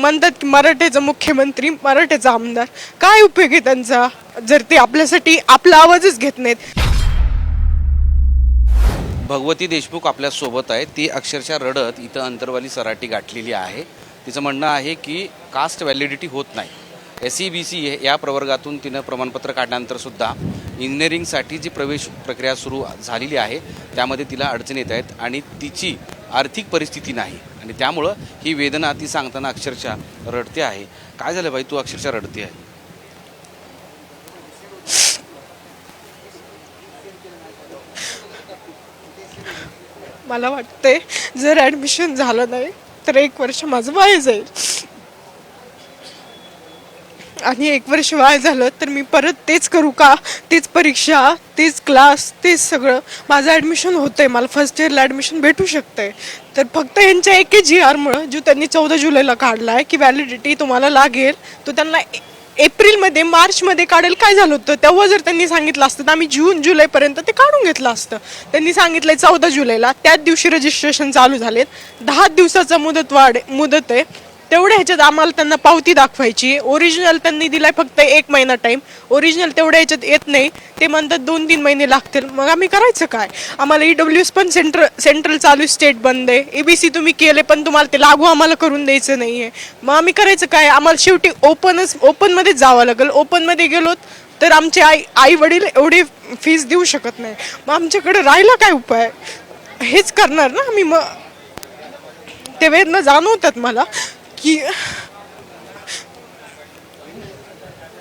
म्हणतात की मराठ्याचा मुख्यमंत्री मराठ्याचा आमदार. काय उपयोग आहे त्यांचा? जर ते आपल्यासाठी आपला आवाजच घेत नाहीत. भगवती देशमुख आपल्यासोबत आहे ती अक्षरशः रडत इथं अंतरवाली सराटी गाठलेली आहे. तिचं म्हणणं आहे की कास्ट व्हॅलिडिटी होत नाही. एस सी बी सी या प्रवर्गातून तिनं प्रमाणपत्र काढल्यानंतर सुद्धा इंजिनिअरिंगसाठी जी प्रवेश प्रक्रिया सुरू झालेली आहे त्यामध्ये तिला अडचण येत आहेत आणि तिची आर्थिक परिस्थिती नाही. आणि त्यामुळं ही वेदना ती सांगताना अक्षरशः रडते आहे. काय झालं बाई? तू अक्षरशः रडते आहे. मला वाटते जर ॲडमिशन झालं नाही तर एक वर्ष माझं वाया जाईल. आणि एक वर्ष वाया झालं तर मी परत तेच करू का? तेच परीक्षा तेच क्लास तेच सगळं. माझं ॲडमिशन होतंय. मला फर्स्ट इयरला ॲडमिशन भेटू शकतंय. तर फक्त यांच्या एके जी आरमुळं जो त्यांनी चौदा जुलैला काढला आहे की व्हॅलिडिटी तुम्हाला लागेल तो त्यांना ए- एप्रिलमध्ये मार्चमध्ये काढेल. काय झालं होतं? तेव्हा जर त्यांनी सांगितलं असतं तर आम्ही जून जुलैपर्यंत ते काढून घेतलं असतं. त्यांनी सांगितलंय चौदा जुलैला. त्याच दिवशी रजिस्ट्रेशन चालू झालेत. दहा दिवसाचा मुदत वाढ मुदत आहे. तेवढ्या ह्याच्यात आम्हाला त्यांना पावती दाखवायची. ओरिजिनल त्यांनी दिलाय फक्त एक महिना टाईम ओरिजिनल तेवढ्या ह्याच्यात येत नाही. ते म्हणतात दोन तीन महिने लागतील. मग आम्ही करायचं काय? आम्हाला ई डब्ल्यू एस पण सेंट्र सेंट्रल चालू स्टेट बंद आहे. ए बी सी तुम्ही केले पण तुम्हाला ते लागू आम्हाला करून द्यायचं नाही आहे मग आम्ही करायचं काय? आम्हाला शेवटी ओपनच ओपनमध्येच जावं लागेल. ओपनमध्ये गेलो तर आमचे आई आई वडील एवढी फीस देऊ शकत नाही. मग आमच्याकडे राहिला काय उपाय? हेच करणार ना आम्ही मग. ते वेदना जाणवतात मला. की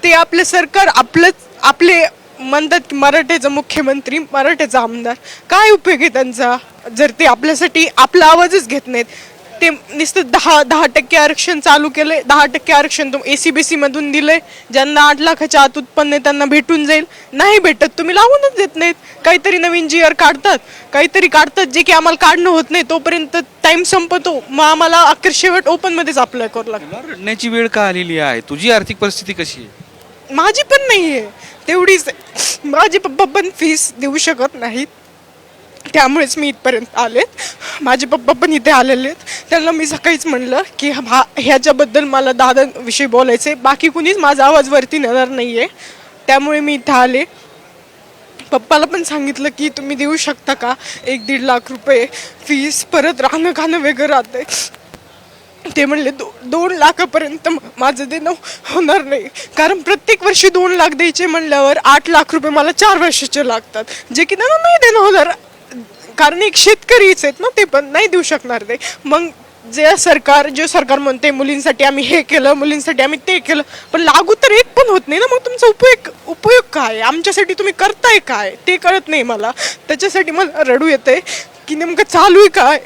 ते आपले सरकार आपलंच आपले म्हणतात की मराठ्याचा मुख्यमंत्री मराठ्याचा आमदार. काय उपयोग आहे त्यांचा? जर ते आपल्यासाठी आपला आवाजच घेत नाहीत ते नुसतं दहा दहा टक्के आरक्षण चालू केले दहा टक्के आरक्षण तुम ए सी बी सीमधून दिले ज्यांना आठ लाखाच्या आत उत्पन्न आहे त्यांना भेटून जाईल. नाही भेटत तुम्ही लावूनच देत नाहीत. काहीतरी नवीन जी आर काढतात. काहीतरी काढतात जे की आम्हाला काढणं होत नाही. तोपर्यंत टाइम संपतो. मग आम्हाला अखेर शेवट ओपनमध्येच अप्लाय करावं लागतं. तुला रडण्याची वेळ का आलेली आहे? तुझी आर्थिक परिस्थिती कशी आहे? माझी पण नाही आहे तेवढीच आहे. माझे पप्पा पण फीस देऊ शकत नाहीत. त्यामुळेच मी इथपर्यंत आले. माझे पप्पा पण इथे आलेले आहेत. त्यांना मी सकाळीच म्हणलं की हा ह्याच्याबद्दल मला दादांविषयी बोलायचं आहे बाकी कुणीच माझा आवाज वरती नेणार नाही आहे त्यामुळे मी इथं आले. पप्पाला पण सांगितलं की तुम्ही देऊ शकता का? एक दीड लाख रुपये फीस परत राहणं खाणं वेगळं आहे ते म्हणले दो दोन लाखापर्यंत माझं देणं होणार नाही. कारण प्रत्येक वर्षी दोन लाख द्यायचे म्हणल्यावर आठ लाख रुपये मला चार वर्षाचे लागतात. जे की त्यांना नाही देणं होणार. कारण एक शेतकरीच आहेत ना ते पण नाही देऊ शकणार ते. मग जे सरकार जे सरकार म्हणते मुलींसाठी आम्ही हे केलं मुलींसाठी आम्ही ते केलं पण लागू तर एक पण होत नाही ना. मग तुमचा उपयोग उपयोग काय? आहे? आमच्यासाठी तुम्ही करताय काय? ते कळत नाही मला. त्याच्यासाठी मला रडू येतंय की नेमकं चालू आहे काय?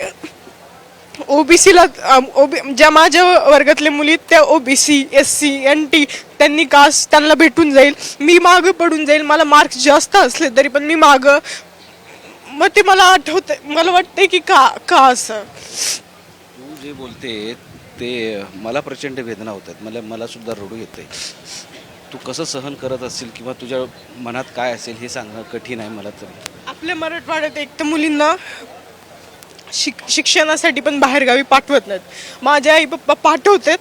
ओबीसीला ओबी ज्या माझ्या वर्गातल्या मुली आहेत, त्या OBC S C N T त्यांनी कास्ट त्यांना भेटून जाईल. मी मागं पडून जाईल. मला मार्क्स जास्त असले तरी पण मी मागं मग ते मला आठवतं मला वाटतंय की का का असं? तू जे बोलते ते मला प्रचंड वेदना होतात. मला मला सुद्धा रडू येते तू कसं सहन करत असशील किंवा तुझ्या मनात काय असेल हे सांगणं कठीण आहे मला तरी. आपल्या मराठवाड्यात एक तर मुलींना शिक शिक्षणासाठी पण बाहेरगावी पाठवत नाहीत. माझे आई पप्पा पाठवतात.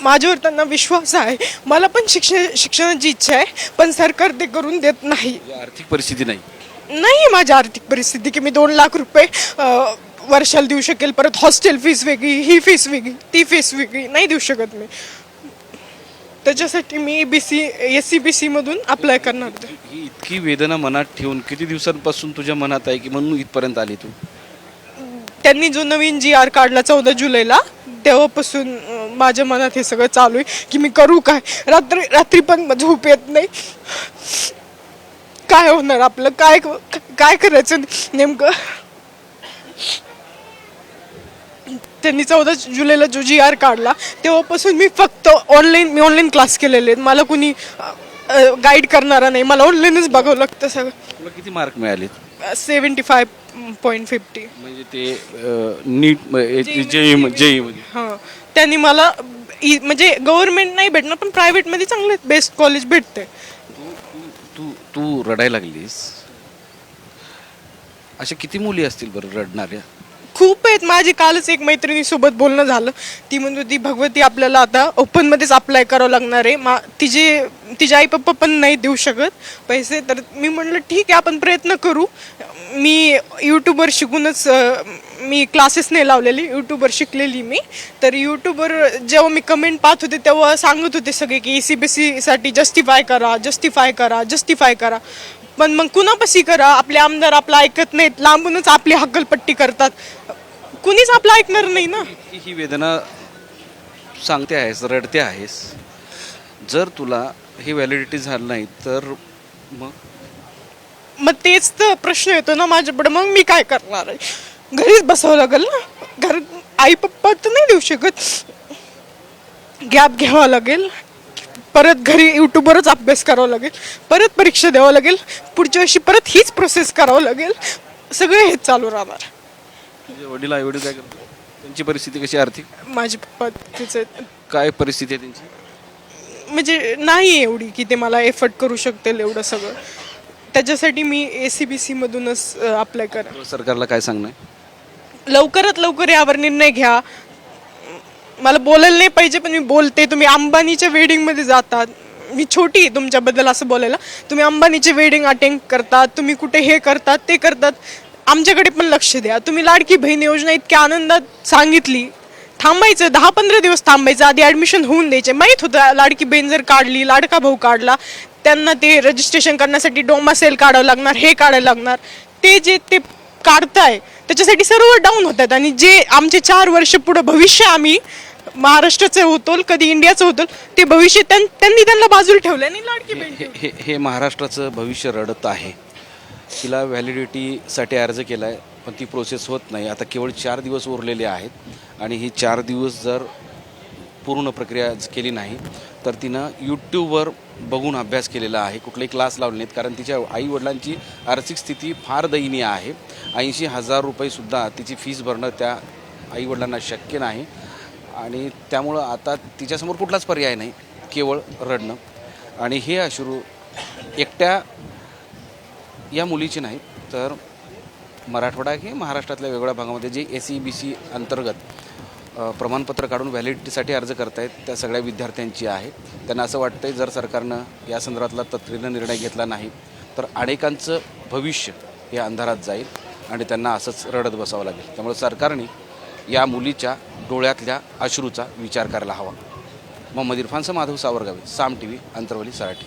माझ्यावर त्यांना विश्वास आहे. मला पण शिक्षण शिक्षणाची इच्छा आहे पण सरकार ते करून देत नाही. आर्थिक परिस्थिती नाही. नाही आहे माझी आर्थिक परिस्थिती की मी दोन लाख रुपये अं, वर्षाला देऊ शकेल. परत हॉस्टेल फीस वेगळी ही फीस वेगळी ती फीस वेगळी. नाही देऊ शकत मी. त्याच्यासाठी मी B C S C B सीमधून apply करणार होते ही इतकी वेदना मनात ठेवून किती दिवसांपासून तुझ्या मनात आहे की म्हणून इथपर्यंत आली तू? त्यांनी जो नवीन जी आर काढला चौदा जुलैला तेव्हापासून अं, माझ्या मनात हे सगळं चालू आहे की मी करू काय? रात्री रात्री पण झोप येत नाही. काय होणार? आपलं काय काय करायचं? नेमकं त्यांनी चौदा जुलैला जो जी आर काढला तेव्हापासून मी फक्त ऑनलाईन मी ऑनलाईन क्लास केलेले आहेत. मला कुणी गाईड करणारा नाही. मला ऑनलाईनच बघावं लागतं सगळं. तुला किती mark मिळालेत? Seventy five point fifty. म्हणजे ते नीट जे जे हां. त्यांनी मला म्हणजे गव्हर्नमेंट नाही भेटणार पण प्रायव्हेटमध्ये चांगले बेस्ट कॉलेज भेटते तू तू रडायला लागलीस. अशा किती मुली असतील बरं रडणाऱ्या? खूप आहेत. माझी कालच एक मैत्रिणीसोबत बोलणं झालं. ती म्हणत होती भगवती आपल्याला आता ओपनमध्येच अप्लाय करावं लागणार आहे. मा तिचे तिचे आई पप्पा पण नाही देऊ शकत पैसे तर मी म्हणलं ठीक आहे आपण प्रयत्न करू. मी यूट्यूबवर शिकूनच मी क्लासेस नाही लावलेली यूट्यूबवर शिकलेली मी. तर यूट्यूबवर जेव्हा मी कमेंट पाहत होते तेव्हा सांगत होते सगळे की ए सी बी सीसाठी जस्टिफाय करा जस्टिफाय करा जस्टिफाय करा. पण मग कुणापाशी करा? आपले आमदार आपलं ऐकत नाहीत लांबूनच आपली हक्कलपट्टी करतात. कुणीच आपलं ऐकणार नाही ना. ही वेदना सांगते आहेस रडते आहेस. जर तुला ही व्हॅलिडिटी झालं नाही तर मग? मग तेच तर प्रश्न येतो ना माझ्यापुढे. मग मी काय करणार आहे? घरीच बसावं लागेल ना? घर आई पप्पा तर नाही देऊ शकत. गॅप घ्यावा लागेल. परत घरी यूट्यूबवरच अभ्यास करावा लागेल. परत परीक्षा द्यावं लागेल. पुढच्या वर्षी परत हीच प्रोसेस करावं लागेल. सगळे हेच चालू राहणार. तुझे वडील आई वडील काय करतात? त्यांची परिस्थिती कशी आर्थिक? माझे पप्पा तिचे काय परिस्थिती आहे त्यांची? म्हणजे नाही एवढी की ते मला एफर्ट करू शकतील एवढं सगळं. त्याच्यासाठी मी ए सी बी सीमधूनच अप्लाय करा सरकारला काय सांगणं आहे? लवकरात लवकर यावर निर्णय घ्या. मला बोलायला नाही पाहिजे पण मी बोलते. तुम्ही अंबानीच्या वेडिंगमध्ये जातात मी छोटी आहे तुमच्याबद्दल असं बोलायला. तुम्ही अंबानीचे वेडिंग अटेंड करतात. तुम्ही कुठे हे करतात ते करतात. आमच्याकडे पण लक्ष द्या. तुम्ही लाडकी बहीण योजना इतक्या आनंदात सांगितली. थांबायचं दहा पंधरा दिवस थांबायचं आधी ॲडमिशन होऊन द्यायचे. माहीत होतं लाडकी बहीण जर काढली लाडका भाऊ काढला त्यांना ते रजिस्ट्रेशन करण्यासाठी डोमा सेल काढावं लागणार हे काढायला लागणार. ते जे ते काढताय त्याच्यासाठी सर्व डाऊन होतात. आणि जे आमचे चार वर्ष पुढं भविष्य आम्ही महाराष्ट्राचं होतो कधी इंडियाचं होतं ते भविष्य त्यां- त्यांनी त्यांना बाजूला ठेवलं आणि लाडकी बहीण हे हे हे महाराष्ट्राचं भविष्य रडत आहे. तिला व्हॅलिडिटीसाठी अर्ज केला आहे पण ती प्रोसेस होत नाही. आता केवळ चार दिवस उरलेले आहेत. आणि ही चार दिवस जर पूर्ण प्रक्रिया केली नाही तर तिनं यूट्यूबवर बघून अभ्यास केलेला आहे. कुठलेही क्लास लावले नाहीत. कारण तिच्या आईवडिलांची आर्थिक स्थिती फार दयनीय आहे. ऐंशी हजार रुपयेसुद्धा तिची फीस भरणं त्या आईवडिलांना शक्य नाही. आणि त्यामुळं आता तिच्यासमोर कुठलाच पर्याय नाही. केवळ रडणं. आणि हे अश्रू एकट्या या मुलीची नाही तर मराठवाडा की महाराष्ट्रातल्या वेगवेगळ्या भागामध्ये जे एस सी बी सी अंतर्गत प्रमाणपत्र काढून व्हॅलिडिटीसाठी अर्ज करतायत त्या सगळ्या विद्यार्थ्यांची आहे. त्यांना असं वाटतंय जर सरकारनं या संदर्भातला तत्त्वेनं निर्णय घेतला नाही तर अनेकांचं भविष्य हे अंधारात जाईल आणि त्यांना असंच रडत बसावं लागेल. त्यामुळे सरकारने या मुलीच्या डोळ्यातल्या अश्रूचा विचार करायला हवा. मोहम्मद इरफानचं माधव सावरगावे साम टी व्ही अंतरवली सराठी.